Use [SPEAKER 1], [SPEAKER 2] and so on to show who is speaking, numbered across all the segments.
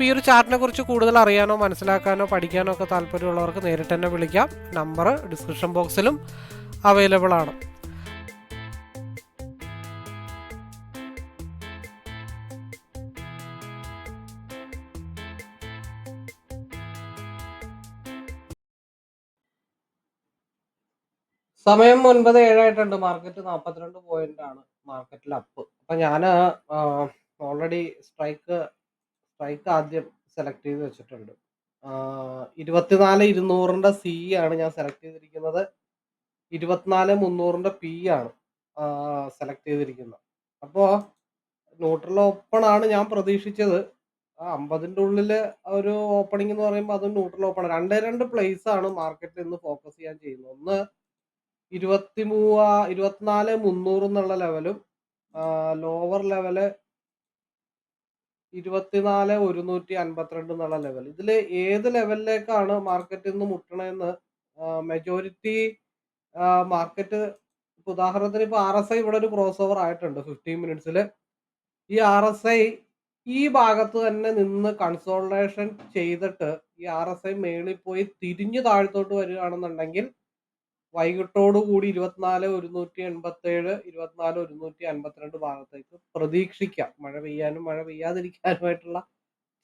[SPEAKER 1] അപ്പോൾ ഈ ഒരു ചാർട്ടിനെ കുറിച്ച് കൂടുതൽ അറിയാനോ മനസ്സിലാക്കാനോ പഠിക്കാനോ ഒക്കെ താല്പര്യമുള്ളവർക്ക് നേരിട്ട് തന്നെ വിളിക്കാം. നമ്പർ ഡിസ്ക്രിപ്ഷൻ ബോക്സിലും അവൈലബിൾ ആണ്. സമയം ഒൻപത് ഏഴായിട്ടുണ്ട്. മാർക്കറ്റ് നാൽപ്പത്തിരണ്ട് പോയിന്റ് ആണ്. മാർക്കറ്റിൽ അപ്പ് അപ്പൊ ഞാൻ ഓൾറെഡി സ്ട്രൈക്ക് സ്ട്രൈക്ക് ആദ്യം സെലക്ട് ചെയ്ത് വെച്ചിട്ടുണ്ട്. ഇരുപത്തിനാല് ഇരുന്നൂറിന്റെ സി ആണ് ഞാൻ സെലക്ട് ചെയ്തിരിക്കുന്നത്. ഇരുപത്തിനാല് മുന്നൂറിന്റെ പി ആണ് സെലക്ട് ചെയ്തിരിക്കുന്നത്. അപ്പോൾ ന്യൂട്രൽ ഓപ്പൺ ആണ് ഞാൻ പ്രതീക്ഷിച്ചത്. അമ്പതിന്റെ ഉള്ളിൽ ഒരു ഓപ്പണിംഗ് എന്ന് പറയുമ്പോൾ അത് ന്യൂട്രൽ ഓപ്പൺ രണ്ടേ രണ്ട് പ്ലേസ് ആണ് മാർക്കറ്റിൽ ഇന്ന് ഫോക്കസ് ചെയ്യാൻ ചെയ്യുന്നത്. ഒന്ന് ഇരുപത്തി മൂവ ഇരുപത്തിനാല് മുന്നൂറ് എന്നുള്ള ലെവലും ലോവർ ലെവൽ ഇരുപത്തിനാല് ഒരുന്നൂറ്റി അൻപത്തിരണ്ട് എന്നുള്ള ലെവൽ ഇതിൽ ഏത് ലെവലിലേക്കാണ് മാർക്കറ്റിൽ നിന്ന് മുട്ടണമെന്ന് മെജോറിറ്റി മാർക്കറ്റ് ഉദാഹരണത്തിന് ഇപ്പൊ ആർ എസ് ഐ ഇവിടെ ഒരു ക്രോസ് ഓവർ ആയിട്ടുണ്ട് ഫിഫ്റ്റീൻ മിനിറ്റ്സിൽ ഈ ആർ എസ് ഐ ഈ ഭാഗത്ത് തന്നെ നിന്ന് കൺസോൾട്ടേഷൻ ചെയ്തിട്ട് ഈ ആർ എസ് ഐ മേളിൽ പോയി തിരിഞ്ഞു താഴത്തോട്ട് വരികയാണെന്നുണ്ടെങ്കിൽ വൈകിട്ടോടു കൂടി ഇരുപത്തിനാല് ഒരുന്നൂറ്റി എൺപത്തേഴ് ഇരുപത്തിനാല് ഒരുന്നൂറ്റി അൻപത്തിരണ്ട് ഭാഗത്തേക്ക് പ്രതീക്ഷിക്കാം. മഴ പെയ്യാനും മഴ പെയ്യാതിരിക്കാനുമായിട്ടുള്ള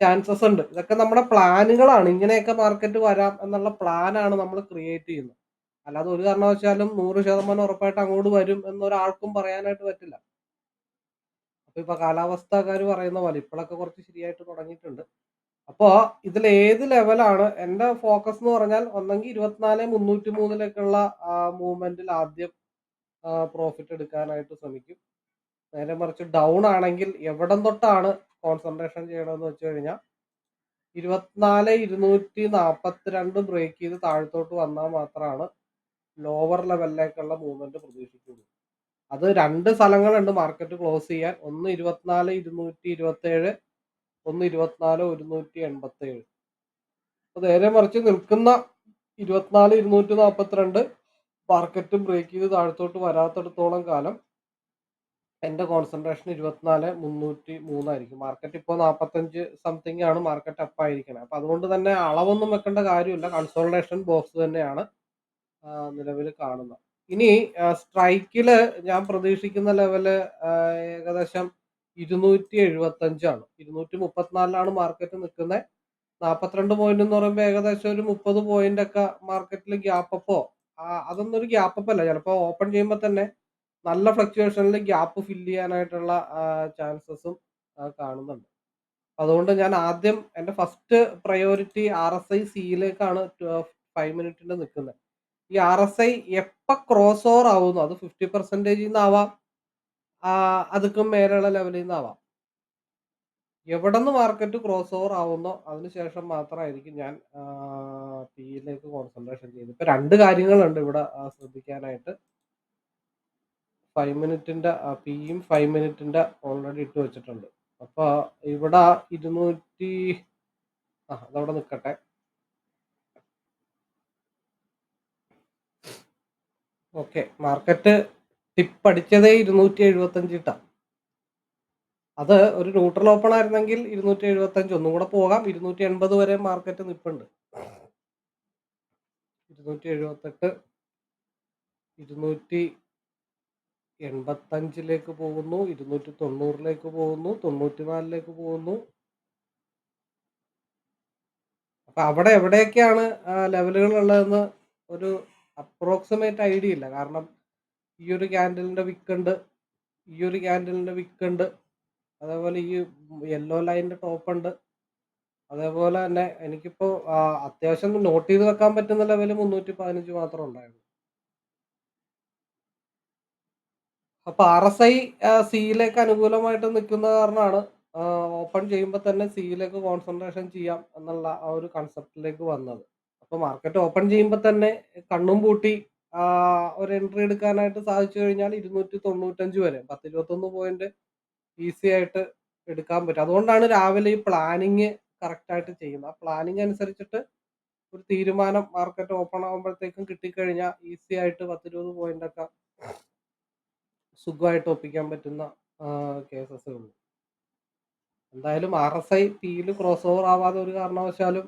[SPEAKER 1] ചാൻസസ് ഉണ്ട്. ഇതൊക്കെ നമ്മുടെ പ്ലാനുകളാണ്. ഇങ്ങനെയൊക്കെ മാർക്കറ്റ് വരാം എന്നുള്ള പ്ലാനാണ് നമ്മൾ ക്രിയേറ്റ് ചെയ്യുന്നത്. അല്ലാതെ ഒരു കാരണവശാലും നൂറ് ശതമാനം ഉറപ്പായിട്ട് അങ്ങോട്ട് വരും എന്നൊരാൾക്കും പറയാനായിട്ട് പറ്റില്ല. അപ്പൊ ഇപ്പൊ കാലാവസ്ഥക്കാർ പറയുന്ന പോലെ ഇപ്പോഴൊക്കെ കുറച്ച് ശരിയായിട്ട് തുടങ്ങിയിട്ടുണ്ട്. അപ്പോൾ ഇതിൽ ഏത് ലെവലാണ് എന്റെ ഫോക്കസ് എന്ന് പറഞ്ഞാൽ ഒന്നെങ്കിൽ ഇരുപത്തിനാല് മുന്നൂറ്റി മൂന്നിലേക്കുള്ള മൂവ്മെന്റിൽ ആദ്യം പ്രോഫിറ്റ് എടുക്കാനായിട്ട് ശ്രമിക്കും. നേരെ മറിച്ച് ഡൗൺ ആണെങ്കിൽ എവിടം തൊട്ടാണ് കോൺസെൻട്രേഷൻ ചെയ്യണമെന്ന് വെച്ച് കഴിഞ്ഞാൽ ഇരുപത്തിനാല് ഇരുന്നൂറ്റി നാൽപ്പത്തിരണ്ട് ബ്രേക്ക് ചെയ്ത് താഴത്തോട്ട് വന്നാൽ മാത്രമാണ് ലോവർ ലെവലിലേക്കുള്ള മൂവ്മെന്റ് പ്രതീക്ഷിക്കുള്ളൂ. അത് രണ്ട് സ്ഥലങ്ങളുണ്ട് മാർക്കറ്റ് ക്ലോസ് ചെയ്യാൻ. ഒന്ന് ഇരുപത്തിനാല് ഇരുന്നൂറ്റി ഇരുപത്തി ഏഴ് ഒന്ന് ഇരുപത്തിനാല് ഒരുന്നൂറ്റി എൺപത്തി ഏഴ് അപ്പൊ നേരെ മറിച്ച് നിൽക്കുന്ന ഇരുപത്തിനാല് ഇരുന്നൂറ്റി നാൽപ്പത്തിരണ്ട് മാർക്കറ്റ് ബ്രേക്ക് ചെയ്ത് താഴത്തോട്ട് വരാത്തടത്തോളം കാലം എന്റെ കോൺസെൻട്രേഷൻ ഇരുപത്തിനാല് മുന്നൂറ്റി മൂന്നായിരിക്കും. മാർക്കറ്റ് ഇപ്പോൾ നാൽപ്പത്തഞ്ച് സംതിങ് ആണ് മാർക്കറ്റ് അപ്പ് ആയിരിക്കണം. അപ്പൊ അതുകൊണ്ട് തന്നെ അളവൊന്നും വെക്കേണ്ട കാര്യമില്ല. കൺസോൾട്ടേഷൻ ബോക്സ് തന്നെയാണ് നിലവിൽ കാണുന്നത്. ഇനി സ്ട്രൈക്കിൽ ഞാൻ പ്രതീക്ഷിക്കുന്ന ലെവൽ ഏകദേശം ഇരുന്നൂറ്റി എഴുപത്തി അഞ്ചാണ് ഇരുന്നൂറ്റി മുപ്പത്തിനാലിലാണ് മാർക്കറ്റ് നിൽക്കുന്നത്. നാൽപ്പത്തിരണ്ട് പോയിന്റ് എന്ന് പറയുമ്പോൾ ഏകദേശം ഒരു മുപ്പത് പോയിന്റ് ഒക്കെ മാർക്കറ്റിൽ ഗ്യാപ്പപ്പോ അതൊന്നും ഒരു ഗ്യാപ്പ് അപ്പ് അല്ല ചിലപ്പോൾ ഓപ്പൺ ചെയ്യുമ്പോൾ തന്നെ നല്ല ഫ്ലക്ച്വേഷനിൽ ഗ്യാപ്പ് ഫില്ല് ചെയ്യാനായിട്ടുള്ള ചാൻസസും കാണുന്നുണ്ട്. അതുകൊണ്ട് ഞാൻ ആദ്യം എന്റെ first priority R S I സിയിലേക്കാണ് five മിനിറ്റിന്റെ നിൽക്കുന്നത്. ഈ ആർ എസ് ഐ എപ്പോൾ ക്രോസ് ഓവർ ആവുന്നു? അത് ഫിഫ്റ്റി പെർസെന്റേജിൽ നിന്നാവാം അതുക്കും മേലുള്ള ലെവലിൽ നിന്നാവാം. എവിടെന്ന് മാർക്കറ്റ് ക്രോസ് ഓവർ ആവുന്നോ അതിനുശേഷം മാത്രമായിരിക്കും ഞാൻ പിയിലേക്ക് കോൺസെൻട്രേഷൻ ചെയ്യുന്നത്. ഇപ്പൊ രണ്ട് കാര്യങ്ങളുണ്ട് ഇവിടെ ശ്രദ്ധിക്കാനായിട്ട്. ഫൈവ് മിനിറ്റിന്റെ പിയും ഫൈവ് മിനിറ്റിന്റെ ഓൾറെഡി ഇട്ട് വെച്ചിട്ടുണ്ട്. അപ്പൊ ഇവിടെ ഇരുന്നൂറ്റി ആ അതവിടെ നിൽക്കട്ടെ ഓക്കെ മാർക്കറ്റ് ടിപ്പ് അടിച്ചതേ ഇരുന്നൂറ്റി എഴുപത്തി അഞ്ച് ഇട്ടാ അത് ഒരു ന്യൂട്രൽ ഓപ്പൺ ആയിരുന്നെങ്കിൽ ഇരുന്നൂറ്റി എഴുപത്തി അഞ്ച് ഒന്നും കൂടെ പോകാം. ഇരുന്നൂറ്റി എൺപത് വരെ മാർക്കറ്റ് നിപ്പുണ്ട്. ഇരുന്നൂറ്റി എഴുപത്തെട്ട് ഇരുന്നൂറ്റി എൺപത്തഞ്ചിലേക്ക് പോകുന്നു. ഇരുന്നൂറ്റി തൊണ്ണൂറിലേക്ക് പോകുന്നു. തൊണ്ണൂറ്റി നാലിലേക്ക് പോകുന്നു. അപ്പൊ അവിടെ എവിടെയൊക്കെയാണ് ലെവലുകൾ ഉള്ളതെന്ന് ഒരു അപ്രോക്സിമേറ്റ് ഐഡിയ ഇല്ല. കാരണം ഈ ഒരു വിക്ക് ഉണ്ട്. ഈ ഒരു വിക്ക് ഉണ്ട്. അതേപോലെ ഈ യെല്ലോ ലൈനിന്റെ ടോപ്പ് ഉണ്ട്. അതേപോലെ തന്നെ എനിക്കിപ്പോ ആഹ് അത്യാവശ്യം നോട്ട് ചെയ്ത് വെക്കാൻ പറ്റുന്ന ലെവൽ മുന്നൂറ്റി പതിനഞ്ച് മാത്രം ഉണ്ടായിരുന്നു. അപ്പൊ ആർഎസ്ഐ ഐ സിയിലേക്ക് അനുകൂലമായിട്ട് നിൽക്കുന്ന കാരണമാണ് ഓപ്പൺ ചെയ്യുമ്പോൾ തന്നെ സിയിലേക്ക് കോൺസെൻട്രേഷൻ ചെയ്യാം എന്നുള്ള ആ ഒരു കൺസെപ്റ്റിലേക്ക് വന്നത്. അപ്പൊ മാർക്കറ്റ് ഓപ്പൺ ചെയ്യുമ്പോൾ തന്നെ കണ്ണും പൂട്ടി ആഹ് ഒരു എൻട്രി എടുക്കാനായിട്ട് സാധിച്ചു കഴിഞ്ഞാൽ 295 വരെ 10, 21 പോയിന്റ് ഈസി ആയിട്ട് എടുക്കാൻ പറ്റും. അതുകൊണ്ടാണ് രാവിലെ ഈ പ്ലാനിങ് കറക്റ്റ് ആയിട്ട് ചെയ്യുന്നത്. ആ പ്ലാനിങ് അനുസരിച്ചിട്ട് ഒരു തീരുമാനം മാർക്കറ്റ് ഓപ്പൺ ആകുമ്പോഴത്തേക്കും കിട്ടിക്കഴിഞ്ഞാൽ ഈസി ആയിട്ട് 10, 20 പോയിന്റ് ഒക്കെ സുഖമായിട്ട് ഒപ്പിക്കാൻ പറ്റുന്ന കേസസേ ഉള്ളൂ. എന്തായാലും ആർഎസ്ഐ പിയിൽ ക്രോസ് ഓവർ ആവാതെ ഒരു കാരണവശാലും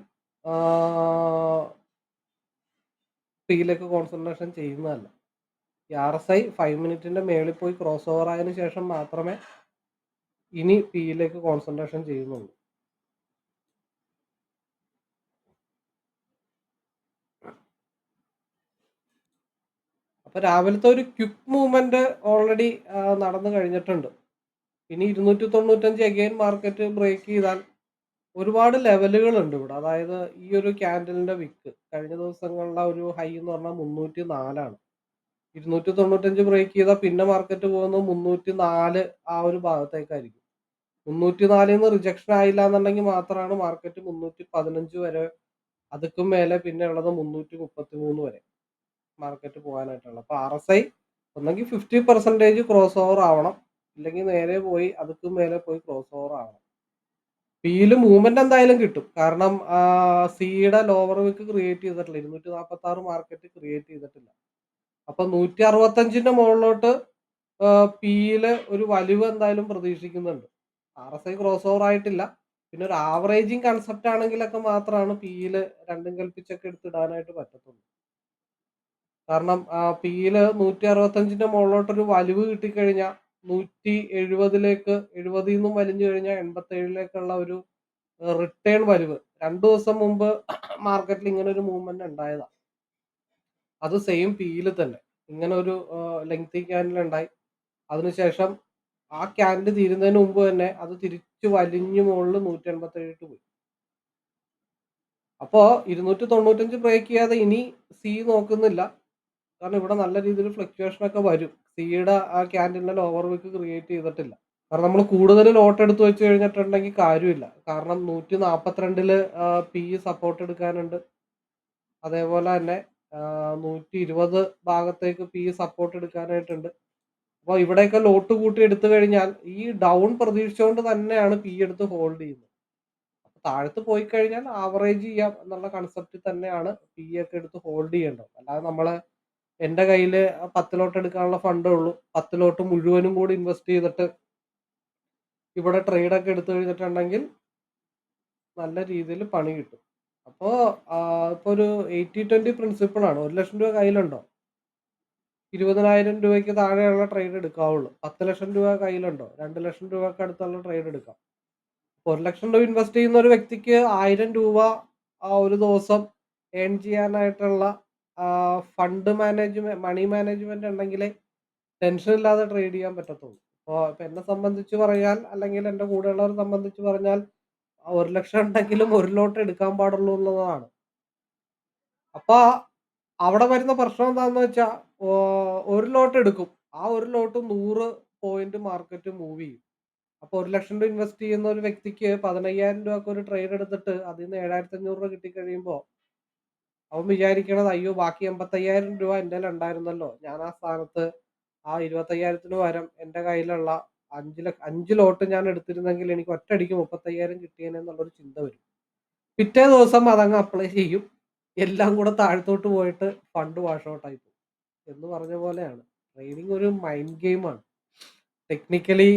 [SPEAKER 1] പിയിലേക്ക് കോൺസെൻട്രേഷൻ ചെയ്യുന്നതല്ല. ഈ ആർ എസ് ഐ ഫൈവ് മിനിറ്റിന്റെ മേളിൽ പോയി ക്രോസ് ഓവർ ആയതിനു ശേഷം മാത്രമേ ഇനി പിയിലേക്ക് കോൺസെൻട്രേഷൻ ചെയ്യുന്നുള്ളൂ. അപ്പോൾ രാവിലത്തെ ഒരു ക്വിക്ക് മൂവ്മെന്റ് ഓൾറെഡി നടന്നു കഴിഞ്ഞിട്ടുണ്ട്. ഇനി 295 അഗെയിൻ മാർക്കറ്റ് ബ്രേക്ക് ചെയ്താൽ ഒരുപാട് ലെവലുകളുണ്ട് ഇവിടെ. അതായത് ഈ ഒരു ക്യാൻഡലിന്റെ വിക്ക് കഴിഞ്ഞ ദിവസങ്ങളിലെ ഒരു ഹൈ എന്ന് പറഞ്ഞാൽ 304 ആണ്. 295 ബ്രേക്ക് ചെയ്താൽ പിന്നെ മാർക്കറ്റ് പോകുന്നത് 304 ആ ഒരു ഭാഗത്തേക്കായിരിക്കും. 304 നിന്ന് റിജക്ഷൻ ആയില്ല എന്നുണ്ടെങ്കിൽ മാത്രമാണ് മാർക്കറ്റ് 315 വരെ അതുക്കും മേലെ പിന്നെ ഉള്ളത് 333 വരെ മാർക്കറ്റ് പോകാനായിട്ടുള്ളത്. അപ്പൊ ആർഎസ്ഐ ഒന്നെങ്കിൽ 50% ക്രോസ് ഓവർ ആവണം. ഇല്ലെങ്കിൽ നേരെ പോയി അതുക്കും മേലെ പോയി ക്രോസ് ഓവർ ആവണം. പിയിൽ മൂവ്മെന്റ് എന്തായാലും കിട്ടും. കാരണം സിയുടെ ലോവർ വിക്ക് ക്രിയേറ്റ് ചെയ്തിട്ടില്ല. 246 മാർക്കറ്റ് ക്രിയേറ്റ് ചെയ്തിട്ടില്ല. അപ്പൊ 165ന്റെ മുകളിലോട്ട് ആഹ് പിയിൽ ഒരു വലിവ് എന്തായാലും പ്രതീക്ഷിക്കുന്നുണ്ട്. R S I cross over ആയിട്ടില്ല. പിന്നെ ഒരു ആവറേജിങ് കൺസെപ്റ്റ് ആണെങ്കിലൊക്കെ മാത്രമാണ് പിയിൽ രണ്ടും കൽപ്പിച്ചൊക്കെ എടുത്തിടാനായിട്ട് പറ്റത്തുള്ളൂ. കാരണം പിയിൽ നൂറ്റി അറുപത്തഞ്ചിന്റെ മുകളിലോട്ടൊരു വലിവ് കിട്ടിക്കഴിഞ്ഞാൽ 170ലേക്ക് 70ൽ നിന്നും വലിഞ്ഞു കഴിഞ്ഞാൽ 87ലേക്കുള്ള ഒരു റിട്ടേൺ വലിവ്. 2 ദിവസം മുമ്പ് മാർക്കറ്റിൽ ഇങ്ങനെ ഒരു മൂവ്മെന്റ് ഉണ്ടായതാ. അത് സെയിം പിയിൽ തന്നെ. ഇങ്ങനെ ഒരു ലെങ്തി ക്യാൻഡിൽ ഉണ്ടായി. അതിനുശേഷം ആ ക്യാൻഡിൽ തീരുന്നതിന് മുമ്പ് തന്നെ അത് തിരിച്ചു വലിഞ്ഞു മുകളിൽ നൂറ്റി എൺപത്തി 187 പോയി. അപ്പോ 295 ബ്രേക്ക് ചെയ്യാതെ ഇനി സി നോക്കുന്നില്ല. കാരണം ഇവിടെ നല്ല രീതിയിൽ ഫ്ലക്ച്വേഷൻ ഒക്കെ വരും. സിയുടെ ആ ക്യാൻഡിലിന്റെ ലോവർ വിക്ക് ക്രിയേറ്റ് ചെയ്തിട്ടില്ല. കാരണം നമ്മൾ കൂടുതൽ ലോട്ട് എടുത്ത് വെച്ച് കഴിഞ്ഞിട്ടുണ്ടെങ്കിൽ കാര്യമില്ല. കാരണം നൂറ്റി നാൽപ്പത്തിരണ്ടിൽ പി സപ്പോർട്ട് എടുക്കാനുണ്ട്. അതേപോലെ തന്നെ നൂറ്റി ഇരുപത് ഭാഗത്തേക്ക് പി സപ്പോർട്ട് എടുക്കാനായിട്ടുണ്ട്. അപ്പോൾ ഇവിടെയൊക്കെ ലോട്ട് കൂട്ടി എടുത്തു കഴിഞ്ഞാൽ ഈ ഡൗൺ പ്രതീക്ഷിച്ചുകൊണ്ട് തന്നെയാണ് പി എടുത്ത് ഹോൾഡ് ചെയ്യുന്നത്. താഴത്ത് പോയി കഴിഞ്ഞാൽ ആവറേജ് ചെയ്യാം എന്നുള്ള കൺസെപ്റ്റിൽ തന്നെയാണ് പി ഒക്കെ എടുത്ത് ഹോൾഡ് ചെയ്യേണ്ടത്. അല്ലാതെ നമ്മൾ എന്റെ കയ്യിൽ പത്ത് ലോട്ട് എടുക്കാനുള്ള ഫണ്ടേ ഉള്ളൂ. 10 ലോട്ട് മുഴുവനും കൂടി ഇൻവെസ്റ്റ് ചെയ്തിട്ട് ഇവിടെ ട്രേഡ് ഒക്കെ എടുത്തു കഴിഞ്ഞിട്ടുണ്ടെങ്കിൽ നല്ല രീതിയിൽ പണി കിട്ടും. അപ്പോ ഇപ്പോൾ ഇപ്പൊ ഒരു 80, 20 പ്രിൻസിപ്പിൾ ആണ്. 1,00,000 രൂപ കയ്യിലുണ്ടോ? 20,000 രൂപയ്ക്ക് താഴെയുള്ള ട്രേഡ് എടുക്കാവുള്ളൂ. പത്ത് ലക്ഷം രൂപ കയ്യിലുണ്ടോ? രണ്ട് ലക്ഷം രൂപക്ക് അടുത്തുള്ള ട്രേഡ് എടുക്കാം. ഒരു ലക്ഷം രൂപ ഇൻവെസ്റ്റ് ചെയ്യുന്ന ഒരു വ്യക്തിക്ക് ആയിരം രൂപ ഒരു ദിവസം ഏൺ ചെയ്യാനായിട്ടുള്ള ഫണ്ട് മാനേജ്മെന്റ് മണി മാനേജ്മെന്റ് ഉണ്ടെങ്കിൽ ടെൻഷൻ ഇല്ലാതെ ട്രേഡ് ചെയ്യാൻ പറ്റത്തുള്ളൂ. അപ്പോൾ ഇപ്പം എന്നെ സംബന്ധിച്ച് പറഞ്ഞാൽ അല്ലെങ്കിൽ എന്റെ കൂടെയുള്ളവരെ സംബന്ധിച്ച് പറഞ്ഞാൽ ഒരു ലക്ഷം ഉണ്ടെങ്കിലും ഒരു ലോട്ട് എടുക്കാൻ പാടുള്ളൂ എന്നുള്ളതാണ്. അപ്പോൾ അവിടെ വരുന്ന പ്രശ്നം എന്താണെന്ന് വെച്ചാൽ ഒരു ലോട്ട് എടുക്കും. ആ ഒരു ലോട്ട് നൂറ് പോയിന്റ് മാർക്കറ്റ് മൂവ് ചെയ്യും. അപ്പൊ 1,00,000 രൂപ ഇൻവെസ്റ്റ് ചെയ്യുന്ന ഒരു വ്യക്തിക്ക് 15,000 രൂപക്ക് ഒരു ട്രേഡ് എടുത്തിട്ട് അതിൽ നിന്ന് ഏഴായിരത്തി അഞ്ഞൂറ് രൂപ കിട്ടിക്കഴിയുമ്പോ അവൻ വിചാരിക്കണത് അയ്യോ ബാക്കി 85,000 രൂപ എന്റെ ഉണ്ടായിരുന്നല്ലോ. ഞാൻ ആ സ്ഥാനത്ത് ആ 25,000ത്തിന് പകരം എന്റെ കയ്യിലുള്ള അഞ്ച് ല അഞ്ച് ലോട്ട് ഞാൻ എടുത്തിരുന്നെങ്കിൽ എനിക്ക് ഒറ്റയടിക്ക് 35,000 കിട്ടിയേനെ എന്നുള്ളൊരു ചിന്ത വരും. പിറ്റേ ദിവസം അതങ്ങ് അപ്ലൈ ചെയ്യും. എല്ലാം കൂടെ താഴത്തോട്ട് പോയിട്ട് ഫണ്ട് വാഷ് ഔട്ടായി പോകും. എന്ന് പറഞ്ഞ പോലെയാണ്. ട്രെയിനിങ് ഒരു മൈൻഡ് ഗെയിമാണ്. ടെക്നിക്കലി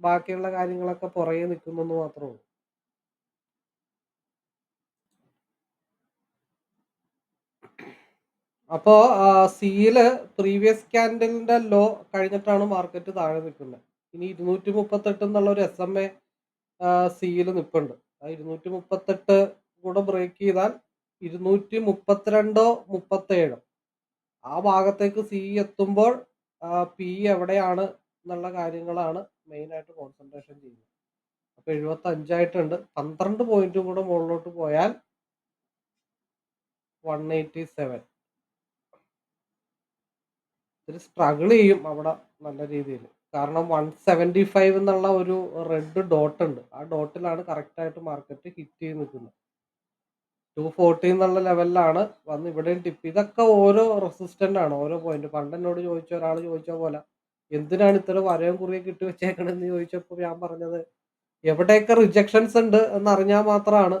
[SPEAKER 1] ബാക്കിയുള്ള കാര്യങ്ങളൊക്കെ പുറകെ നിൽക്കുന്നു മാത്രമേ ഉള്ളൂ. അപ്പോ സിയിൽ പ്രീവിയസ് ക്യാൻഡലിന്റെ ലോ കഴിഞ്ഞിട്ടാണ് മാർക്കറ്റ് താഴെ നിൽക്കുന്നത്. ഇനി 238 എന്നുള്ള ഒരു എസ് എം എ സിയിൽ നിൽപ്പുണ്ട്. ആ 238 കൂടെ ബ്രേക്ക് ചെയ്താൽ ഇരുന്നൂറ്റി മുപ്പത്തിരണ്ടോ മുപ്പത്തേഴോ ആ ഭാഗത്തേക്ക് സി എത്തുമ്പോൾ പി എവിടെയാണ് എന്നുള്ള കാര്യങ്ങളാണ് മെയിൻ ആയിട്ട് കോൺസെൻട്രേഷൻ ചെയ്യുന്നത് അപ്പോൾ എഴുപത്തി അഞ്ചായിട്ടുണ്ട് പന്ത്രണ്ട് പോയിന്റും കൂടെ മുകളിലോട്ട് പോയാൽ വൺ എയ്റ്റി സെവൻ ഇത്തിരി സ്ട്രഗിൾ ചെയ്യും അവിടെ നല്ല രീതിയിൽ കാരണം വൺ സെവന്റി ഫൈവ് എന്നുള്ള ഒരു റെഡ് ഡോട്ട് ഉണ്ട്. ആ ഡോട്ടിലാണ് കറക്റ്റായിട്ട് മാർക്കറ്റ് ഹിറ്റ് ചെയ്ത് നിൽക്കുന്നത്. ടു ഫോർട്ടി എന്നുള്ള ലെവലിലാണ് വന്ന് ഇവിടെയും ടിപ്പ് ഇതൊക്കെ ഓരോ റെസിസ്റ്റന്റ് ആണ് ഓരോ പോയിന്റ് പണ്ട് എന്നോട് ചോദിച്ച ഒരാൾ ചോദിച്ച പോലെ എന്തിനാണ് ഇത്ര വരവും കുറിയൊക്കെ കിട്ടി വെച്ചേക്കണെന്ന് ചോദിച്ചപ്പോൾ ഞാൻ പറഞ്ഞത് എവിടെയൊക്കെ റിജക്ഷൻസ് ഉണ്ട് എന്നറിഞ്ഞാൽ മാത്രമാണ്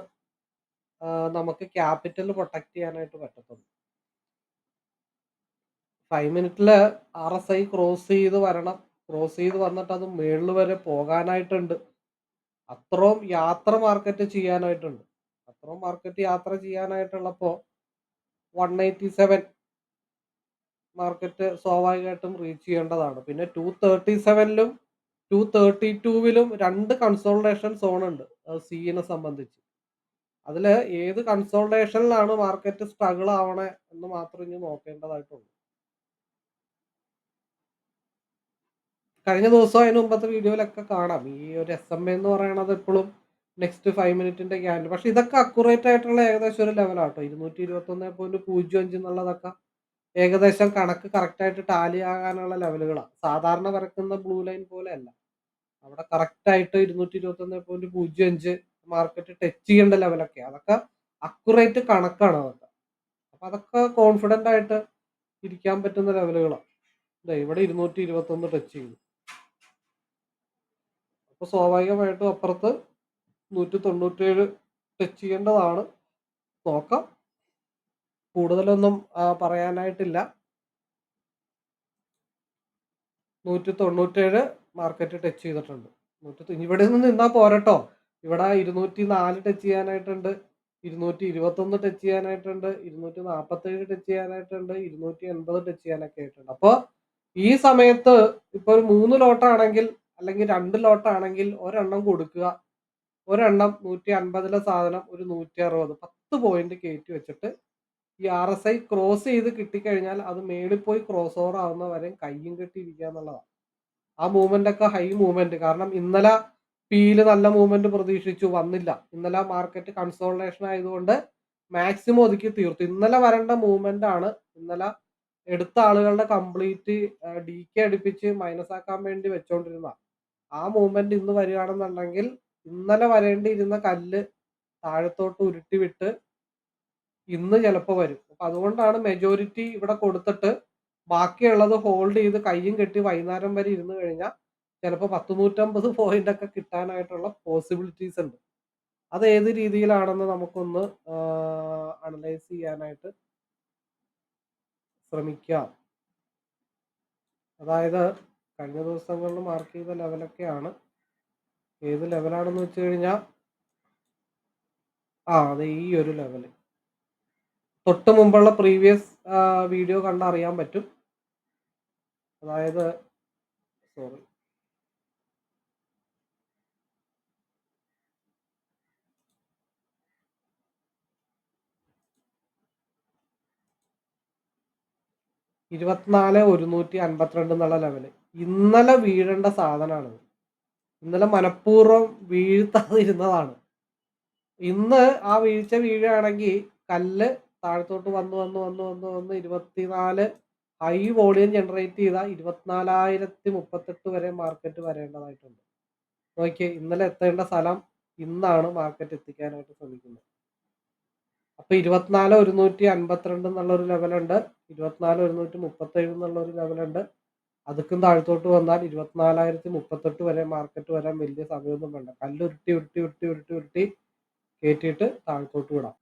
[SPEAKER 1] നമുക്ക് ക്യാപിറ്റൽ പ്രൊട്ടക്ട് ചെയ്യാനായിട്ട് പറ്റത്തുള്ളൂ. ഫൈവ് മിനിറ്റിൽ ആർ എസ് ഐ ക്രോസ് ചെയ്ത് വരണം. ക്രോസ് ചെയ്ത് വന്നിട്ട് അത് മേളിൽ വരെ പോകാനായിട്ടുണ്ട്. അത്രയും യാത്ര മാർക്കറ്റ് ചെയ്യാനായിട്ടുണ്ട്. അത്രയും മാർക്കറ്റ് യാത്ര ചെയ്യാനായിട്ടുള്ളപ്പോൾ വൺ എയ്റ്റി സെവൻ മാർക്കറ്റ് സ്വാഭാവികമായിട്ടും റീച്ച് ചെയ്യേണ്ടതാണ്. പിന്നെ ടു തേർട്ടി സെവനിലും ടു തേർട്ടി ടൂവിലും രണ്ട് കൺസോൾട്ടേഷൻ സോൺ ഉണ്ട് സീനെ സംബന്ധിച്ച്. അതിൽ ഏത് കൺസോൾട്ടേഷനിലാണ് മാർക്കറ്റ് സ്ട്രഗിൾ ആവണേ എന്ന് മാത്രം ഇനി നോക്കേണ്ടതായിട്ടുള്ളൂ കഴിഞ്ഞ ദിവസം അതിന് മുമ്പത്തെ വീഡിയോയിലൊക്കെ കാണാം. ഈ ഒരു എസ് എം എന്ന് പറയണത് എപ്പോഴും നെക്സ്റ്റ് ഫൈവ് മിനിറ്റിന്റെ ഗ്യാരണ്ടി. പക്ഷെ ഇതൊക്കെ അക്യുറേറ്റ് ആയിട്ടുള്ള ഏകദേശം ഒരു ലെവലാട്ടോ ഇരുന്നൂറ്റി ഇരുപത്തി ഒന്ന് പോയിന്റ് പൂജ്യം അഞ്ച് എന്നുള്ളതൊക്കെ ഏകദേശം കണക്ക് കറക്റ്റ് ആയിട്ട് ടാലി ആകാനുള്ള ലെവലുകളാണ് സാധാരണ വരക്കുന്ന ബ്ലൂ ലൈൻ പോലെ അല്ല അവിടെ കറക്റ്റ് ആയിട്ട് ഇരുന്നൂറ്റി ഇരുപത്തി ഒന്ന് പോയിന്റ് പൂജ്യം അഞ്ച് മാർക്കറ്റ് ടച്ച് ചെയ്യേണ്ട ലെവലൊക്കെ അതൊക്കെ അക്യുറേറ്റ് കണക്കാണ് അതൊക്കെ. അപ്പൊ അതൊക്കെ കോൺഫിഡന്റ് ആയിട്ട് ഇരിക്കാൻ പറ്റുന്ന ലെവലുകളാണ് ഇവിടെ ഇരുന്നൂറ്റി ഇരുപത്തി ഒന്ന് ടച്ച് ചെയ്തു. അപ്പൊ സ്വാഭാവികമായിട്ടും അപ്പുറത്ത് നൂറ്റി തൊണ്ണൂറ്റേഴ് ടച്ച് ചെയ്യേണ്ടതാണ്. നോക്കാം. കൂടുതലൊന്നും പറയാനായിട്ടില്ല. നൂറ്റി തൊണ്ണൂറ്റേഴ് മാർക്കറ്റ് ടച്ച് ചെയ്തിട്ടുണ്ട്. നൂറ്റി ഇവിടെ നിന്ന് നിന്നാൽ പോരട്ടോ. ഇവിടെ ഇരുന്നൂറ്റി നാല് ടച്ച് ചെയ്യാനായിട്ടുണ്ട്. ഇരുന്നൂറ്റി ഇരുപത്തൊന്ന് ടച്ച് ചെയ്യാനായിട്ടുണ്ട്. ഇരുന്നൂറ്റി നാൽപ്പത്തേഴ് ടച്ച് ചെയ്യാനായിട്ടുണ്ട്. ഇരുന്നൂറ്റി എൺപത് ടച്ച് ചെയ്യാനൊക്കെ ആയിട്ടുണ്ട്. അപ്പോൾ ഈ സമയത്ത് ഇപ്പോൾ ഒരു മൂന്ന് ലോട്ടാണെങ്കിൽ അല്ലെങ്കിൽ രണ്ട് ലോട്ടാണെങ്കിൽ ഒരെണ്ണം കൊടുക്കുക. ഒരെണ്ണം നൂറ്റി അൻപതിലെ സാധനം ഒരു നൂറ്റി അറുപത് പത്ത് പോയിന്റ് കയറ്റി വെച്ചിട്ട് ഈ ആർ എസ് ഐ ക്രോസ് ചെയ്ത് കിട്ടിക്കഴിഞ്ഞാൽ അത് മേളിൽ പോയി ക്രോസ് ഓവർ ആവുന്ന വരെ കയ്യും കെട്ടി ഇരിക്കുക എന്നുള്ളതാണ്. ആ മൂവ്മെന്റ് ഒക്കെ ഹൈ മൂവ്മെന്റ് കാരണം ഇന്നലെ പിയിൽ നല്ല മൂവ്മെന്റ് പ്രതീക്ഷിച്ചു വന്നില്ല. ഇന്നലെ മാർക്കറ്റ് കൺസോൾട്ടേഷൻ ആയതുകൊണ്ട് മാക്സിമം ഒതുക്കി തീർത്തു. ഇന്നലെ വരേണ്ട മൂവ്മെന്റ് ആണ് ഇന്നലെ എടുത്ത ആളുകളുടെ കംപ്ലീറ്റ് ഡി കെ അടുപ്പിച്ച് മൈനസ് ആക്കാൻ വേണ്ടി വെച്ചോണ്ടിരുന്ന ആ മൂവ്മെന്റ് ഇന്ന് വരികയാണെന്നുണ്ടെങ്കിൽ ഇന്നലെ വരേണ്ടിയിരുന്ന കല്ല് താഴത്തോട്ട് ഉരുട്ടി വിട്ട് ഇന്ന് ചിലപ്പോൾ വരും. അപ്പൊ അതുകൊണ്ടാണ് മെജോറിറ്റി ഇവിടെ കൊടുത്തിട്ട് ബാക്കിയുള്ളത് ഹോൾഡ് ചെയ്ത് കയ്യും കെട്ടി വൈകുന്നേരം വരെ ഇരുന്ന് കഴിഞ്ഞാൽ ചിലപ്പോൾ പത്ത് നൂറ്റമ്പത് പോയിന്റ് ഒക്കെ കിട്ടാനായിട്ടുള്ള പോസിബിലിറ്റീസ് ഉണ്ട്. അത് ഏത് രീതിയിലാണെന്ന് നമുക്കൊന്ന് അനലൈസ് ചെയ്യാനായിട്ട് ശ്രമിക്കാം. അതായത് കഴിഞ്ഞ ദിവസങ്ങളിൽ മാർക്ക് ചെയ്ത ലെവലൊക്കെയാണ് ഏത് ലെവലാണെന്ന് വെച്ച് കഴിഞ്ഞാൽ ആ അതെ ഈ ഒരു ലെവൽ തൊട്ട് മുമ്പുള്ള പ്രീവിയസ് വീഡിയോ കണ്ടറിയാൻ പറ്റും. അതായത് സോറി ഇരുപത്തിനാല് ഒരുന്നൂറ്റി അൻപത്തിരണ്ട് എന്നുള്ള ലെവൽ ഇന്നലെ വീഴേണ്ട സാധനമാണ് ഇന്നലെ മനഃപൂർവം വീഴ്ത്താതിരുന്നതാണ്. ഇന്ന് ആ വീഴ്ച വീഴുകയാണെങ്കിൽ കല്ല് താഴത്തോട്ട് വന്ന് വന്ന് വന്ന് വന്ന് വന്ന് ഇരുപത്തിനാല് ഹൈ വോളിയം ജനറേറ്റ് ചെയ്ത ഇരുപത്തിനാലായിരത്തി മുപ്പത്തെട്ട് വരെ മാർക്കറ്റ് വരേണ്ടതായിട്ടുണ്ട്. നോക്കിയേ ഇന്നലെ എത്തേണ്ട സ്ഥലം ഇന്നാണ് മാർക്കറ്റ് എത്തിക്കാനായിട്ട് ശ്രമിക്കുന്നത്. അപ്പൊ ഇരുപത്തിനാല് ഒരുന്നൂറ്റി അൻപത്തിരണ്ട് എന്നുള്ള ഒരു ലെവലുണ്ട് ഇരുപത്തിനാല് ഒരുന്നൂറ്റി മുപ്പത്തേഴ് എന്നുള്ള ഒരു ലെവലുണ്ട് അതുക്കും താഴത്തോട്ട് വന്നാൽ ഇരുപത്തിനാലായിരത്തി മുപ്പത്തെട്ട് വരെ മാർക്കറ്റ് വരാൻ വലിയ സമയമൊന്നും വേണ്ട. കല്ല് ഉരുട്ടി ഉരുട്ടി ഉരുട്ടി ഉരുട്ടി ഉരുട്ടി കയറ്റിയിട്ട് താഴത്തോട്ട് വിടാം.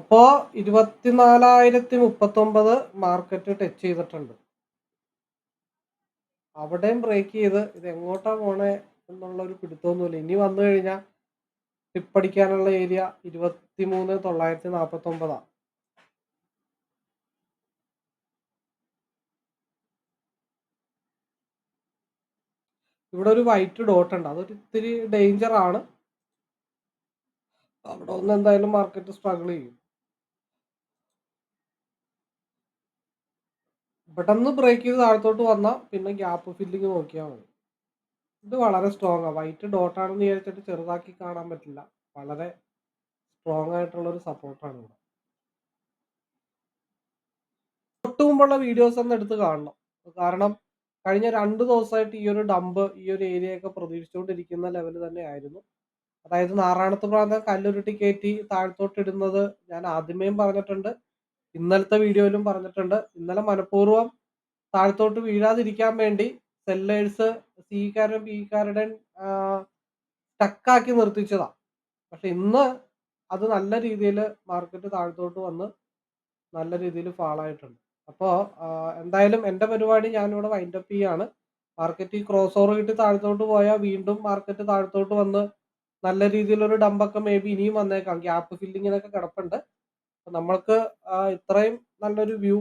[SPEAKER 1] അപ്പോ ഇരുപത്തിനാലായിരത്തി മുപ്പത്തൊമ്പത് മാർക്കറ്റ് ടച്ച് ചെയ്തിട്ടുണ്ട്. അവിടെയും ബ്രേക്ക് ചെയ്ത് ഇത് എങ്ങോട്ടാ പോണേ എന്നുള്ള ഒരു പിടുത്തമൊന്നുമില്ല. ഇനി വന്നു കഴിഞ്ഞാൽ ടിപ്പടിക്കാനുള്ള ഏരിയ ഇരുപത്തി മൂന്ന് തൊള്ളായിരത്തി നാൽപ്പത്തി ഇവിടെ ഒരു വൈറ്റ് ഡോട്ട് ഉണ്ട്. അതൊരു ഇത്തിരി ഡേഞ്ചർ ആണ്. അവിടെ ഒന്ന് എന്തായാലും മാർക്കറ്റ് സ്ട്രഗിൾ ചെയ്യും. പെട്ടെന്ന് ബ്രേക്ക് ചെയ്ത് താഴത്തോട്ട് വന്നാൽ പിന്നെ ഗ്യാപ്പ് ഫില്ലിങ് നോക്കിയാൽ മതി. ഇത് വളരെ സ്ട്രോങ് ആണ് വൈറ്റ് ഡോട്ട് ആണെന്ന് വിചാരിച്ചിട്ട് ചെറുതാക്കി കാണാൻ പറ്റില്ല. വളരെ സ്ട്രോങ് ആയിട്ടുള്ള ഒരു സപ്പോർട്ടാണ് ഇവിടെ. തൊട്ട് മുമ്പുള്ള വീഡിയോസ് ഒന്ന് എടുത്ത് കാണണം. കാരണം കഴിഞ്ഞ രണ്ട് ദിവസമായിട്ട് ഈ ഒരു ഡംപ് ഈ ഒരു ഏരിയയൊക്കെ പ്രതീക്ഷിച്ചുകൊണ്ടിരിക്കുന്ന ലെവൽ തന്നെ ആയിരുന്നു അതായത് നാറാണത്ത് പ്രാന്തം കല്ലുരുട്ടി കയറ്റി താഴ്ത്തോട്ട് ഇടുന്നത് ഞാൻ ആദ്യമേയും പറഞ്ഞിട്ടുണ്ട്. ഇന്നലത്തെ വീഡിയോയിലും പറഞ്ഞിട്ടുണ്ട്. ഇന്നലെ മനഃപൂർവം താഴ്ത്തോട്ട് വീഴാതിരിക്കാൻ വേണ്ടി സെല്ലേഴ്സ് സിക്കാരും പിക്കാരുടെ സ്റ്റക്കാക്കി നിർത്തിച്ചതാ. പക്ഷെ ഇന്ന് അത് നല്ല രീതിയിൽ മാർക്കറ്റ് താഴ്ത്തോട്ട് വന്ന് നല്ല രീതിയിൽ ഫാളായിട്ടുണ്ട് അപ്പോൾ എന്തായാലും എന്റെ പരിപാടി ഞാനിവിടെ വൈൻഡപ്പ് ചെയ്യാണ്. മാർക്കറ്റ് ഈ ക്രോസ് ഓവർ കിട്ടി താഴത്തോട്ട് പോയാൽ വീണ്ടും മാർക്കറ്റ് താഴത്തോട്ട് വന്ന് നല്ല രീതിയിലൊരു ഡമ്പൊക്കെ മേ ബി ഇനിയും വന്നേക്കാം. ഗ്യാപ്പ് ഫില്ലിങ്ങിനൊക്കെ കിടപ്പുണ്ട്. അപ്പൊ നമ്മൾക്ക് ഇത്രയും നല്ലൊരു വ്യൂ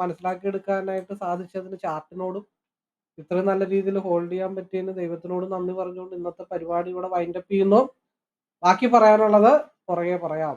[SPEAKER 1] മനസ്സിലാക്കിയെടുക്കാനായിട്ട് സാധിച്ചതിന് ചാർട്ടിനോടും ഇത്രയും നല്ല രീതിയിൽ ഹോൾഡ് ചെയ്യാൻ പറ്റിയതിന് ദൈവത്തിനോട് നന്ദി പറഞ്ഞുകൊണ്ട് ഇന്നത്തെ പരിപാടി ഇവിടെ വൈൻഡപ്പ് ചെയ്യുന്നു. ബാക്കി പറയാനുള്ളത് പുറകെ പറയാം.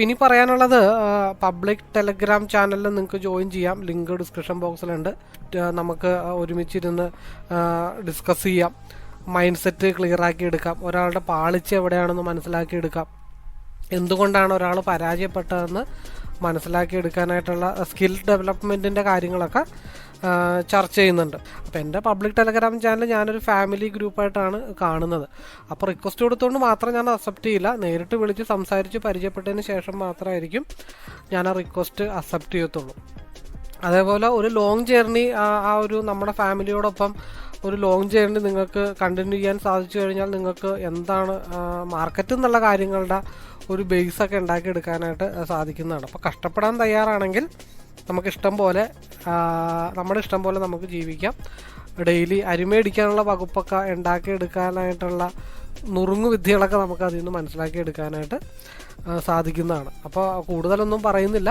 [SPEAKER 1] അപ്പോൾ ഇനി പറയാനുള്ളത് പബ്ലിക് ടെലഗ്രാം ചാനലിൽ നിങ്ങൾക്ക് ജോയിൻ ചെയ്യാം. ലിങ്ക് ഡിസ്ക്രിപ്ഷൻ ബോക്സിലുണ്ട് നമുക്ക് ഒരുമിച്ചിരുന്ന് ഡിസ്കസ് ചെയ്യാം. മൈൻഡ് സെറ്റ് ക്ലിയർ ആക്കി എടുക്കാം. ഒരാളുടെ പാളിച്ച എവിടെയാണെന്ന് മനസ്സിലാക്കി എടുക്കാം. എന്തുകൊണ്ടാണ് ഒരാൾ പരാജയപ്പെട്ടതെന്ന് മനസ്സിലാക്കി എടുക്കാനായിട്ടുള്ള സ്കിൽ ഡെവലപ്മെന്റിന്റെ കാര്യങ്ങളൊക്കെ ചർച്ച ചെയ്യുന്നുണ്ട്. അപ്പോൾ എന്റെ പബ്ലിക് ടെലഗ്രാം ചാനൽ ഞാനൊരു ഫാമിലി ഗ്രൂപ്പായിട്ടാണ് കാണുന്നത്. അപ്പോൾ റിക്വസ്റ്റ് കൊടുത്തുകൊണ്ട് മാത്രം ഞാൻ അക്സെപ്റ്റ് ചെയ്യില്ല. നേരിട്ട് വിളിച്ച് സംസാരിച്ച് പരിചയപ്പെട്ടതിന് ശേഷം മാത്രമായിരിക്കും ഞാൻ ആ റിക്വസ്റ്റ് അക്സെപ്റ്റ് ചെയ്യത്തുള്ളൂ. അതേപോലെ ഒരു ലോങ് ജേർണി ആ ഒരു നമ്മുടെ ഫാമിലിയോടൊപ്പം ഒരു ലോങ് ജേർണി നിങ്ങൾക്ക് കണ്ടിന്യൂ ചെയ്യാൻ സാധിച്ചു കഴിഞ്ഞാൽ നിങ്ങൾക്ക് എന്താണ് മാർക്കറ്റ് എന്നുള്ള കാര്യങ്ങളുടെ ഒരു ബേസ് ഒക്കെ ഉണ്ടാക്കിയെടുക്കാനായിട്ട് സാധിക്കുന്നതാണ്. അപ്പോൾ കഷ്ടപ്പെടാൻ തയ്യാറാണെങ്കിൽ നമുക്ക് ഇഷ്ടം പോലെ നമ്മുടെ ഇഷ്ടം പോലെ നമുക്ക് ജീവിക്കാം. ഡെയിലി അരിമേടിക്കാനുള്ള വകുപ്പൊക്കെ ഉണ്ടാക്കിയെടുക്കാനായിട്ടുള്ള നുറുങ്ങു വിദ്യകളൊക്കെ നമുക്ക് അതിൽ നിന്ന് മനസ്സിലാക്കി എടുക്കാനായിട്ട് സാധിക്കുന്നതാണ്. അപ്പോൾ കൂടുതലൊന്നും പറയുന്നില്ല.